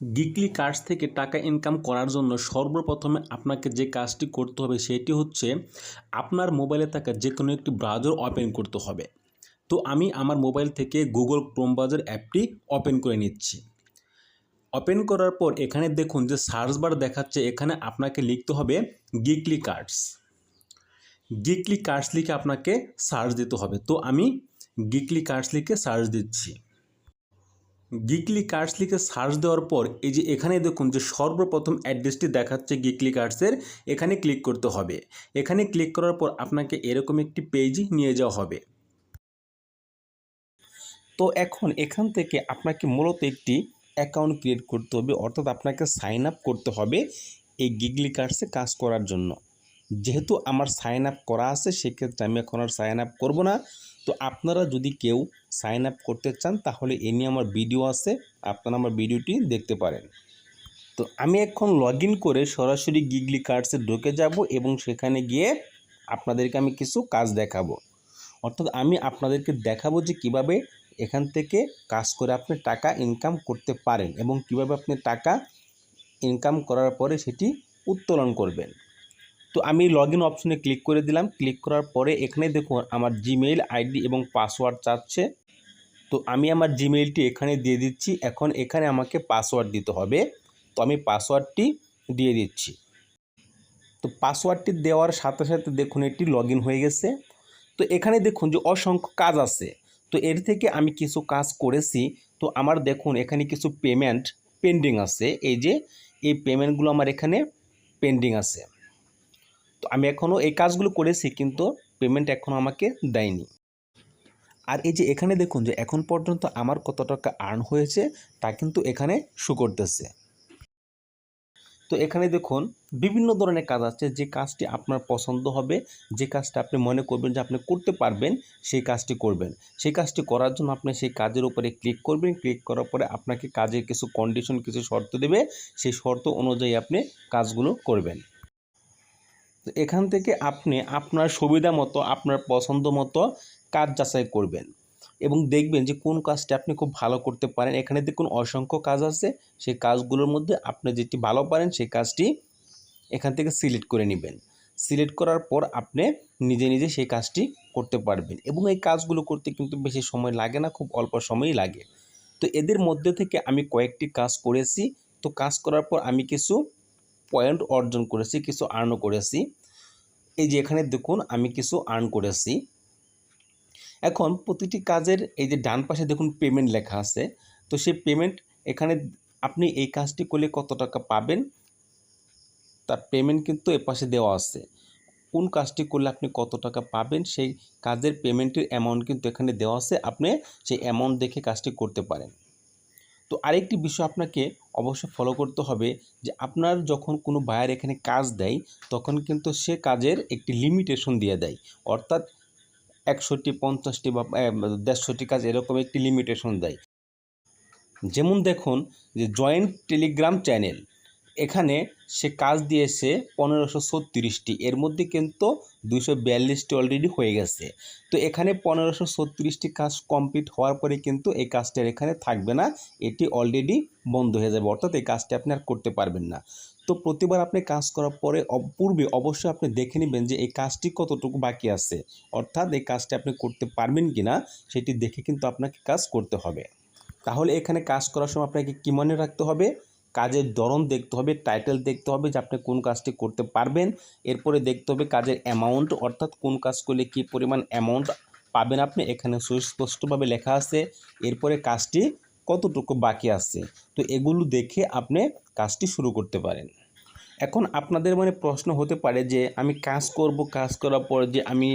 গিকলি cards থেকে টাকা income করার জন্য সর্বপ্রথমে আপনাকে যে কাজটি করতে হবে সেটি হচ্ছে আপনার মোবাইলে থাকা যে কোনো একটি ব্রাউজার ওপেন করতে হবে। তো আমি আমার মোবাইল থেকে গুগল ক্রোম ব্রাউজার অ্যাপটি ওপেন করে নিচ্ছি। ওপেন করার পর এখানে দেখুন যে সার্চ বার দেখাচ্ছে, এখানে আপনাকে লিখতে হবে গিকলি কার্ডস। গিকলি কার্ডস লিখে আপনাকে সার্চ দিতে হবে। তো আমি গিকলি কার্ডস লিখে সার্চ দিচ্ছি। গিকলি কার্ডস লিখে সার্চ দেওয়ার পর এই যে এখানে দেখুন যে সর্বপ্রথম অ্যাড্রেসটি দেখাচ্ছে গিকলি কার্ডসের এখানে ক্লিক করতে হবে। এখানে ক্লিক করার পর আপনাকে এরকম একটি পেজ নিয়ে যাওয়া হবে। তো এখন এখান থেকে আপনাকে মূলত একটি অ্যাকাউন্ট ক্রিয়েট করতে হবে, অর্থাৎ আপনাকে সাইন আপ করতে হবে এই গিগলি কার্ডসে কাজ করার জন্য। যেহেতু আমার সাইন আপ করা আছে, সেক্ষেত্রে আমি এখন আর সাইন আপ করব না। তো আপনারা যদি কেউ সাইন আপ করতে চান, তাহলে এ নিয়ে আমার ভিডিও আছে, আপনারা আমার ভিডিওটি দেখতে পারেন। তো আমি এখন লগ করে সরাসরি গিগলি কার্ডসে ঢুকে যাব এবং সেখানে গিয়ে আপনাদেরকে আমি কিছু কাজ দেখাবো। অর্থাৎ আমি আপনাদেরকে দেখাবো যে কীভাবে এখান থেকে কাজ করে আপনি টাকা ইনকাম করতে পারেন এবং কীভাবে আপনি টাকা ইনকাম করার পরে সেটি উত্তোলন করবেন। তো আমি লগ ইন অপশনে ক্লিক করে দিলাম। ক্লিক করার পরে এখানে দেখুন আমার জিমেইল আইডি এবং পাসওয়ার্ড চাচ্ছে। তো আমি আমার জিমেইলটি এখানে দিয়ে দিচ্ছি। এখন এখানে আমাকে পাসওয়ার্ড দিতে হবে। তো আমি পাসওয়ার্ডটি দিয়ে দিচ্ছি। তো পাসওয়ার্ডটি দেওয়ার সাথে সাথে দেখুন এটি লগ হয়ে গেছে। তো এখানে দেখুন যে অসংখ্য কাজ আছে। তো এর থেকে আমি কিছু কাজ করেছি। তো আমার দেখুন এখানে কিছু পেমেন্ট পেন্ডিং আছে। এই যে, এই পেমেন্টগুলো আমার এখানে পেন্ডিং আছে। তো আমি এখনও এই কাজগুলো করেছি, কিন্তু পেমেন্ট এখনও আমাকে দেয়নি। আর এই যে এখানে দেখুন যে এখন পর্যন্ত আমার কত টাকা আর্ন হয়েছে, তা কিন্তু এখানে শু করতেছে। তো এখানে দেখুন, বিভিন্ন ধরনের কাজ আছে, যে কাজটি আপনার পছন্দ হবে, যে কাজটা আপনি মনে করবেন যে আপনি করতে পারবেন, সেই কাজটি করবেন। সেই কাজটি করার জন্য আপনি সেই কাজের উপরে ক্লিক করবেন ক্লিক করার পরে আপনাকে কাজের কিছু কন্ডিশন কিছু শর্ত দেবে, সেই শর্ত অনুযায়ী আপনি কাজগুলো করবেন। তো এখান থেকে আপনি আপনার সুবিধা মতো, আপনার পছন্দ মতো কাজ যাচাই করবেন এবং দেখবেন যে কোন কাজটি আপনি খুব ভালো করতে পারেন। এখানে দেখুন অসংখ্য কাজ আছে। সেই কাজগুলোর মধ্যে আপনি যেটি ভালো পারেন সেই কাজটি এখান থেকে সিলেক্ট করে নেবেন। সিলেক্ট করার পর আপনি নিজে নিজে সেই কাজটি করতে পারবেন এবং এই কাজগুলো করতে কিন্তু বেশি সময় লাগে না, খুব অল্প সময়ই লাগে। তো এদের মধ্যে থেকে আমি কয়েকটি কাজ করেছি। তো কাজ করার পর আমি কিছু পয়েন্ট অর্জন করেছি, কিছু আর্নও করেছি। এই যে এখানে দেখুন, আমি কিছু আর্ন করেছি। এখন প্রতিটি কাজের এই যে ডান পাশে দেখুন পেমেন্ট লেখা আছে। তো সেই পেমেন্ট এখানে আপনি এই কাজটি করলে কত টাকা পাবেন? তার পেমেন্ট কিন্তু এ পাশে দেওয়া আছে। কোন কাজটি করলে আপনি কত টাকা পাবেন? সেই কাজের পেমেন্টের অ্যামাউন্ট কিন্তু এখানে দেওয়া আছে। আপনি সেই অ্যামাউন্ট দেখে কাজটি করতে পারেন। তো আরেকটি বিষয় আপনাকে অবশ্যই ফলো করতে হবে যে আপনার যখন কোনো বায়ার এখানে কাজ দেয়, তখন কিন্তু সে কাজের একটি লিমিটেশন দিয়ে দেয়। অর্থাৎ একশোটি পঞ্চাশটি বা দেড়শোটি কাজ এরকম একটি লিমিটেশন দেয়। যেমন দেখুন যে জয়েন্ট টেলিগ্রাম চ্যানেল এখানে সে কাজ দিয়েছে পনেরোশো ছত্রিশটি। এর মধ্যে কিন্তু দুশো বিয়াল্লিশটি অলরেডি হয়ে গেছে। তো এখানে পনেরোশো ছত্রিশটি কাজ কমপ্লিট হওয়ার পরে কিন্তু এই কাজটার এখানে থাকবে না। এটি অলরেডি বন্ধ হয়ে যাবে। অর্থাৎ এই কাজটি আপনি আর করতে পারবেন না। তো প্রতিবার আপনি কাজ করার পরে পূর্বে অবশ্যই আপনি দেখে নেবেন যে এই কাজটি কতটুকু বাকি আছে। অর্থাৎ এই কাজটি আপনি করতে পারবেন কি না সেটি দেখে কিন্তু আপনাকে কাজ করতে হবে। তাহলে এখানে কাজ করার সময় আপনাকে কী মনে রাখতে হবে? কাজের ধরন দেখতে হবে টাইটেল দেখতে হবে যে আপনি কোন কাজটি করতে পারবেন। এরপরে দেখতে হবে কাজের অ্যামাউন্ট অর্থাৎ কোন কাজ করলে কী পরিমাণ অ্যামাউন্ট পাবেন আপনি। এখানে সুস্পষ্টভাবে লেখা আছে, এরপরে কাজটি কতটুকু বাকি আছে। তো এগুলো দেখে আপনি কাজটি শুরু করতে পারেন। এখন আপনাদের মনে প্রশ্ন হতে পারে যে, আমি কাজ করব, কাজ করার পর যে আমি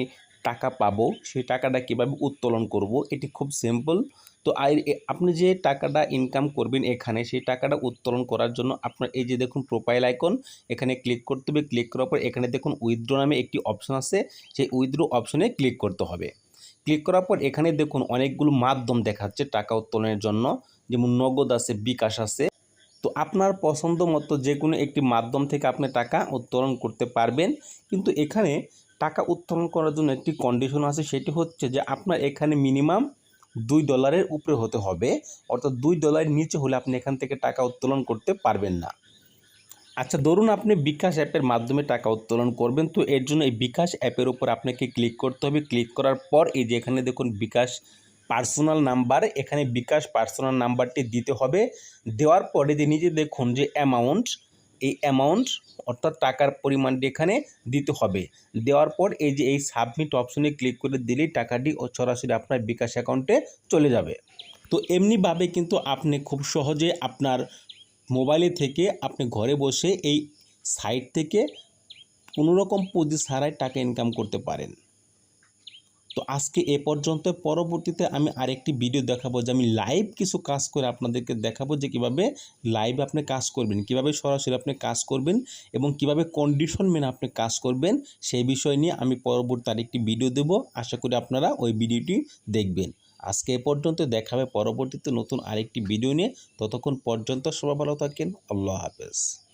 টাকা পাবো, সেই টাকাটা কীভাবে উত্তোলন করব? এটি খুব সিম্পল তো আর আপনি যে টাকাটা ইনকাম করবেন এখানে, সেই টাকাটা উত্তোলন করার জন্য আপনার এই যে দেখুন প্রোফাইল আইকন এখানে ক্লিক করতে হবে। ক্লিক করার পর এখানে দেখুন উইথড্র নামে একটি অপশন আছে। সেই উইথড্র অপশনে ক্লিক করতে হবে। ক্লিক করার পর এখানে দেখুন অনেকগুলো মাধ্যম দেখাচ্ছে টাকা উত্তোলনের জন্য। যেমন নগদ আছে, বিকাশ আছে। তো আপনার পছন্দ মতো যে কোনো একটি মাধ্যম থেকে আপনি টাকা উত্তোলন করতে পারবেন। কিন্তু এখানে টাকা উত্তোলন করার জন্য একটি কন্ডিশন আছে, সেটি হচ্ছে যে আপনার এখানে মিনিমাম দুই ডলারের উপরে হতে হবে। অর্থাৎ দুই ডলারের নিচে হলে আপনি এখান থেকে টাকা উত্তোলন করতে পারবেন না। আচ্ছা ধরুন আপনি বিকাশ অ্যাপের মাধ্যমে টাকা উত্তোলন করবেন। তো এর জন্য এই বিকাশ অ্যাপের উপর আপনাকে ক্লিক করতে হবে। ক্লিক করার পর এই যে এখানে দেখুন বিকাশ পার্সোনাল নাম্বার, এখানে বিকাশ পার্সোনাল নাম্বারটি দিতে হবে। দেওয়ার পরে যে নিজে দেখুন যে অ্যামাউন্ট এই অ্যামাউন্ট অর্থাৎ টাকার পরিমাণটি এখানে দিতে হবে। দেওয়ার পর এই যে এই সাবমিট অপশনে ক্লিক করে দিলেই টাকাটি ও সরাসরি আপনার বিকাশ অ্যাকাউন্টে চলে যাবে। তো এমনিভাবে কিন্তু আপনি খুব সহজে আপনার মোবাইলে থেকে আপনি ঘরে বসে এই সাইট থেকে কোনো রকম পুঁজি ছাড়াই টাকা ইনকাম করতে পারেন। তো আজকে এ পর্যন্ত, পরবর্তীতে আমি আরেকটি ভিডিও দেখাবো যে আমি লাইভ কিছু কাজ করে আপনাদেরকে দেখাবো যে কীভাবে লাইভ আপনি কাজ করবেন, কীভাবে সরাসরি আপনি কাজ করবেন এবং কীভাবে কন্ডিশন মেনে আপনি কাজ করবেন, সেই বিষয় নিয়ে আমি পরবর্তী আরেকটি ভিডিও দেব। আশা করি আপনারা ওই ভিডিওটি দেখবেন। আজকে এ পর্যন্ত দেখাবে পরবর্তীতে নতুন আরেকটি ভিডিও নিয়ে। ততক্ষণ পর্যন্ত সবাই ভালো থাকেন। আল্লাহ হাফেজ।